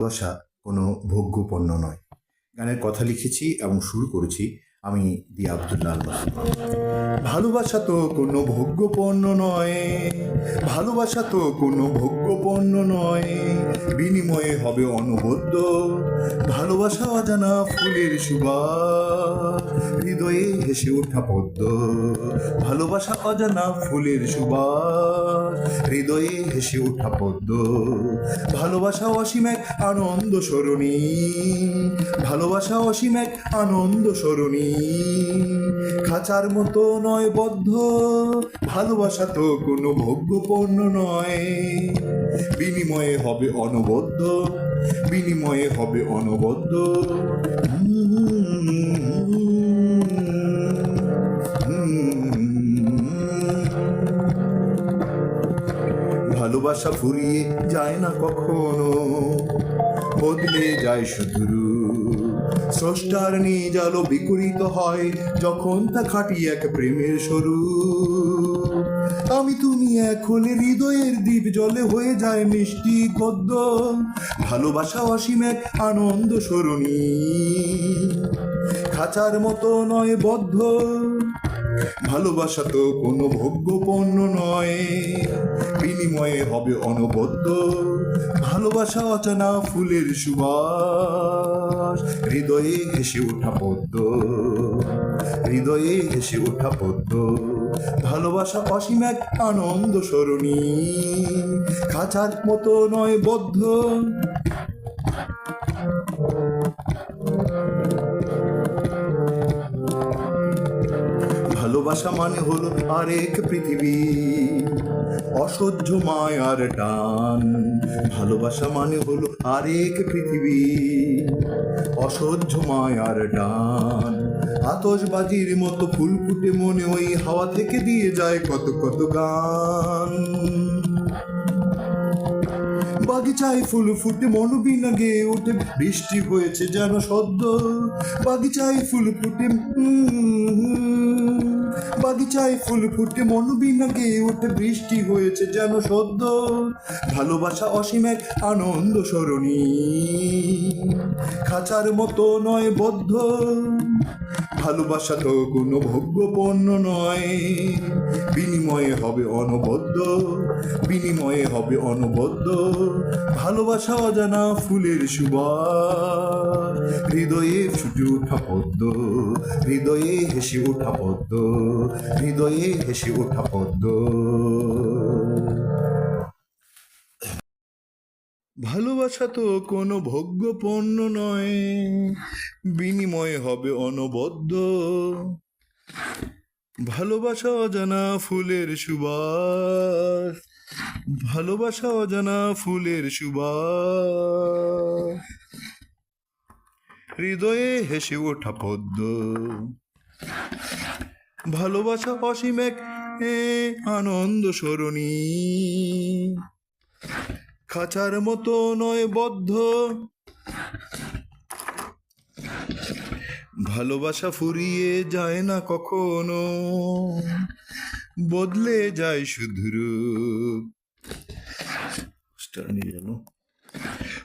ভালোবাসা কোনো ভোগ্যপণ্য নয়। গানের কথা লিখেছি এবং শুরু করেছি আমি দি আব্দুল্লাহ ভালোবাসা তো কোনো ভোগ্যপণ্য নয়, ভালোবাসা তো কোনো ভোগ্যপণ্য নয়, বিনিময়ে হবে অনবদ্য, ভালোবাসা অজানা ফুলের সুবাস হৃদয়ে হেসে ওঠা পদ্ম, ভালোবাসা অজানা ফুলের সুবাস হৃদয়ে হেসে ওঠা পদ্ম, ভালোবাসা অসীম এক আনন্দ সরণী ভালোবাসা অসীম এক আনন্দ সরণী। খাঁচার মতো নয় বদ্ধ, ভালোবাসা তো কোনো ভোগ্যপণ্য নয়। বিনিময়ে হবে অনবদ্য, বিনিময়ে হবে অনবদ্য। ভালোবাসা ফুরিয়ে যায় না কখনো, বদলে যায় শুধু স্রষ্টার নিজ আলো বিকরিত হয় যখন তা খাটি এক প্রেমের স্বরূপ। আমি তুমি এক হলে হৃদয়ের দ্বীপ জলে হয়ে যায় মিষ্টি গদ্য ভালোবাসা অসীম এক আনন্দ সরণী। খাঁচার মতো নয় বদ্ধ, ভালোবাসা তো কোনো ভোগ্যপণ্য নয়, বিনিময়ে হবে অনবদ্য। ভালোবাসা অচেনা ফুলের সুবাস। হৃদয়ে হেসে ওঠা পদ্ম, হৃদয়ে হেসে ওঠা পদ্ম। ভালোবাসা অসীম এক আনন্দ সরণী, খাঁচার মতো নয় বদ্ধ ভালোবাসা মানে হলো আরেক পৃথিবী। অসহ্য মায়ার টান। ভালোবাসা মানে হলো আরেক পৃথিবী। অসহ্য মায়ার টান। আতশবাজির মতো ফুল ফুটে মনে ওই হাওয়া থেকে দিয়ে যায় কত কত গান। বাগিচায় ফুল ফুটে মন বিনা গেয়ে ওঠে, বৃষ্টি হয়েছে যেন সদ্য। বাগিচায় ফুল ফুটে বাগিচায় ফুল ফুটে মন বিনা গেয়ে ওঠে বৃষ্টি হয়েছে যেন সদ্য। ভালোবাসা অসীম এক আনন্দ সরণী। খাঁচার মতো নয় বদ্ধ। ভালোবাসা তো কোনো ভোগ্যপণ্য নয়। বিনিময়ে হবে অনবদ্য, বিনিময়ে হবে অনবদ্য। ভালোবাসা অজানা ফুলের সুবাস। হৃদয়ে ফুটে ওঠা পদ্ম, হৃদয়ে হেসে ওঠা পদ্ম, হৃদয়ে হেসে ওঠা পদ্ম। ভালোবাসা তো কোনো ভোগ্যপণ্য নয়। বিনিময়ে হবে অনবদ্য। ভালোবাসা অজানা ফুলের সুবাস। ভালোবাসা অজানা ফুলের সুবাস। হৃদয়ে হেসে ওঠা পদ্ম। ভালোবাসা অসীম এক আনন্দ সরণী খাঁচার মতো নয় বদ্ধ। ভালোবাসা ফুরিয়ে যায় না কখনো, বদলে যায় শুধু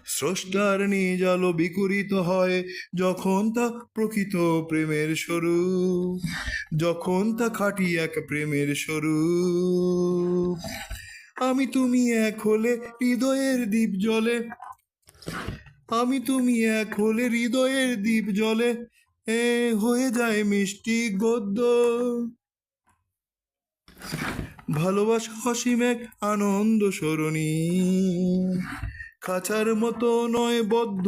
স্রষ্টার নিজ বিকরিত হয় যখন তা প্রকৃত প্রেমের স্বরূপ, যখন তা খাটি এক প্রেমের স্বরূপ। আমি তুমি এক হলে হৃদয়ের দ্বীপ জলে। আমি তুমি এক হলে হৃদয়ের দ্বীপ জলে। এ হয়ে যায় মিষ্টি গদ্য। ভালোবাসা অসীম এক আনন্দ সরণী। খাঁচার মতো নয় বদ্ধ।